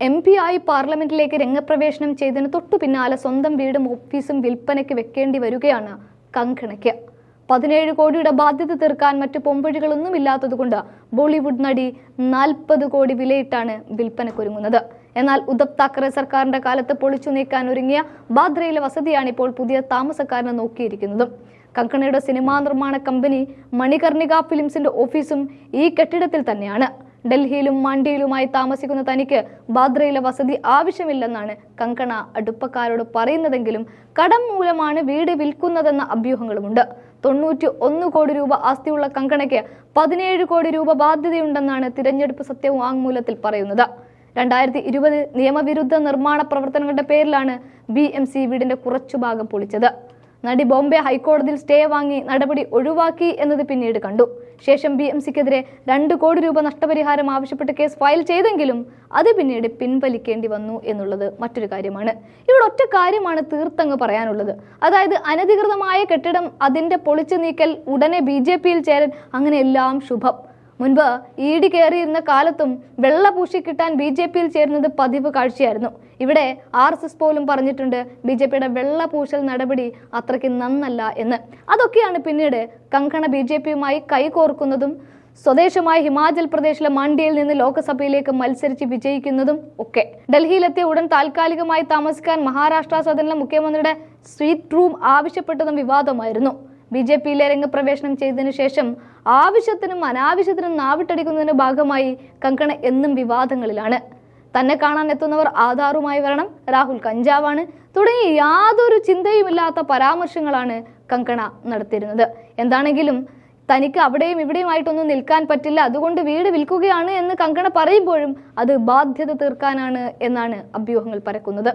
M P ആയി പാർലമെന്റിലേക്ക് രംഗപ്രവേശനം ചെയ്തതിന് തൊട്ടു പിന്നാലെ സ്വന്തം വീടും ഓഫീസും വിൽപ്പനയ്ക്ക് വെക്കേണ്ടി വരികയാണ് കങ്കണയ്ക്ക്. പതിനേഴ് കോടിയുടെ ബാധ്യത തീർക്കാൻ മറ്റു പൊമ്പഴികളൊന്നും ഇല്ലാത്തതുകൊണ്ട് ബോളിവുഡ് നടി നാൽപ്പത് കോടി വിലയിട്ടാണ് വിൽപ്പനക്കൊരുങ്ങുന്നത്. എന്നാൽ ഉദ്ധവ് താക്കറെ സർക്കാരിന്റെ കാലത്ത് പൊളിച്ചു നീക്കാൻ ഒരുങ്ങിയ ബാദ്രയിലെ വസതിയാണ് ഇപ്പോൾ പുതിയ താമസക്കാരനെ നോക്കിയിരിക്കുന്നതും. കങ്കണയുടെ സിനിമാ നിർമ്മാണ കമ്പനി മണികർണിക ഫിലിംസിന്റെ ഓഫീസും ഈ കെട്ടിടത്തിൽ തന്നെയാണ്. ഡൽഹിയിലും മണ്ടിയിലുമായി താമസിക്കുന്ന തനിക്ക് ബാദ്രയിലെ വസതി ആവശ്യമില്ലെന്നാണ് കങ്കണ അടുപ്പക്കാരോട് പറയുന്നതെങ്കിലും കടം മൂലമാണ് വീട് വിൽക്കുന്നതെന്ന അഭ്യൂഹങ്ങളുമുണ്ട്. തൊണ്ണൂറ്റി ഒന്ന് കോടി രൂപ ആസ്തിയുള്ള കങ്കണയ്ക്ക് പതിനേഴ് കോടി രൂപ ബാധ്യതയുണ്ടെന്നാണ് തിരഞ്ഞെടുപ്പ് സത്യവാങ്മൂലത്തിൽ പറയുന്നത്. രണ്ടായിരത്തി ഇരുപത് നിയമവിരുദ്ധ നിർമ്മാണ പ്രവർത്തനങ്ങളുടെ പേരിലാണ് ബി എം സി വീടിന്റെ കുറച്ചു ഭാഗം പൊളിച്ചത്. നടി ബോംബെ ഹൈക്കോടതിയിൽ സ്റ്റേ വാങ്ങി നടപടി ഒഴിവാക്കി എന്നത് പിന്നീട് കണ്ടു. ശേഷം ബി എം സിക്കെതിരെ രണ്ട് കോടി രൂപ നഷ്ടപരിഹാരം ആവശ്യപ്പെട്ട് കേസ് ഫയൽ ചെയ്തെങ്കിലും അത് പിന്നീട് പിൻവലിക്കേണ്ടി വന്നു എന്നുള്ളത് മറ്റൊരു കാര്യമാണ്. ഇവിടെ ഒറ്റ കാര്യമാണ് തീർത്തങ്ങ് പറയാനുള്ളത്. അതായത് അനധികൃതമായ കെട്ടിടം അതിന്റെ പൊളിച്ചു നീക്കൽ ഉടനെ ബി ജെ പിയിൽ അങ്ങനെ എല്ലാം ശുഭം. മുൻപ് ഇ കയറിയിരുന്ന കാലത്തും വെള്ള പൂശി കിട്ടാൻ ബി ജെ പിയിൽ ചേരുന്നത് പതിവ് കാഴ്ചയായിരുന്നു. ഇവിടെ ആർ എസ് എസ് പോലും പറഞ്ഞിട്ടുണ്ട് ബി ജെ പിയുടെ വെള്ള പൂശൽ നടപടി അത്രയ്ക്ക് നന്നല്ല എന്ന്. അതൊക്കെയാണ് പിന്നീട് കങ്കണ ബി ജെ പിയുമായി കൈകോർക്കുന്നതും സ്വദേശമായ ഹിമാചൽ പ്രദേശിലെ മണ്ഡിയിൽ നിന്ന് ലോക്സഭയിലേക്ക് മത്സരിച്ച് വിജയിക്കുന്നതും ഒക്കെ. ഡൽഹിയിലെത്തിയ ഉടൻ താൽക്കാലികമായി താമസിക്കാൻ മഹാരാഷ്ട്ര സദനിലെ മുഖ്യമന്ത്രിയുടെ സ്വീറ്റ് റൂം ആവശ്യപ്പെട്ടതും വിവാദമായിരുന്നു. ബി ജെ പിയിലെ രംഗപ്രവേശനം ചെയ്തതിനു ശേഷം ആവശ്യത്തിനും അനാവശ്യത്തിനും നാവിട്ടടിക്കുന്നതിന് ഭാഗമായി കങ്കണ എന്നും വിവാദങ്ങളിലാണ്. തന്നെ കാണാൻ എത്തുന്നവർ ആധാറുമായി വരണം. രാഹുൽ കഞ്ചാവാണ്. തുടങ്ങി യാതൊരു ചിന്തയുമില്ലാത്ത പരാമർശങ്ങളാണ് കങ്കണ നടത്തിയിരുന്നത്. എന്താണെങ്കിലും തനിക്ക് അവിടെയും ഇവിടെയുമായിട്ടൊന്നും നിൽക്കാൻ പറ്റില്ല. അതുകൊണ്ട് വീട് വിൽക്കുകയാണ് എന്ന് കങ്കണ പറയുമ്പോഴും അത് ബാധ്യത തീർക്കാനാണ് എന്നാണ് അഭ്യൂഹങ്ങൾ പരക്കുന്നത്.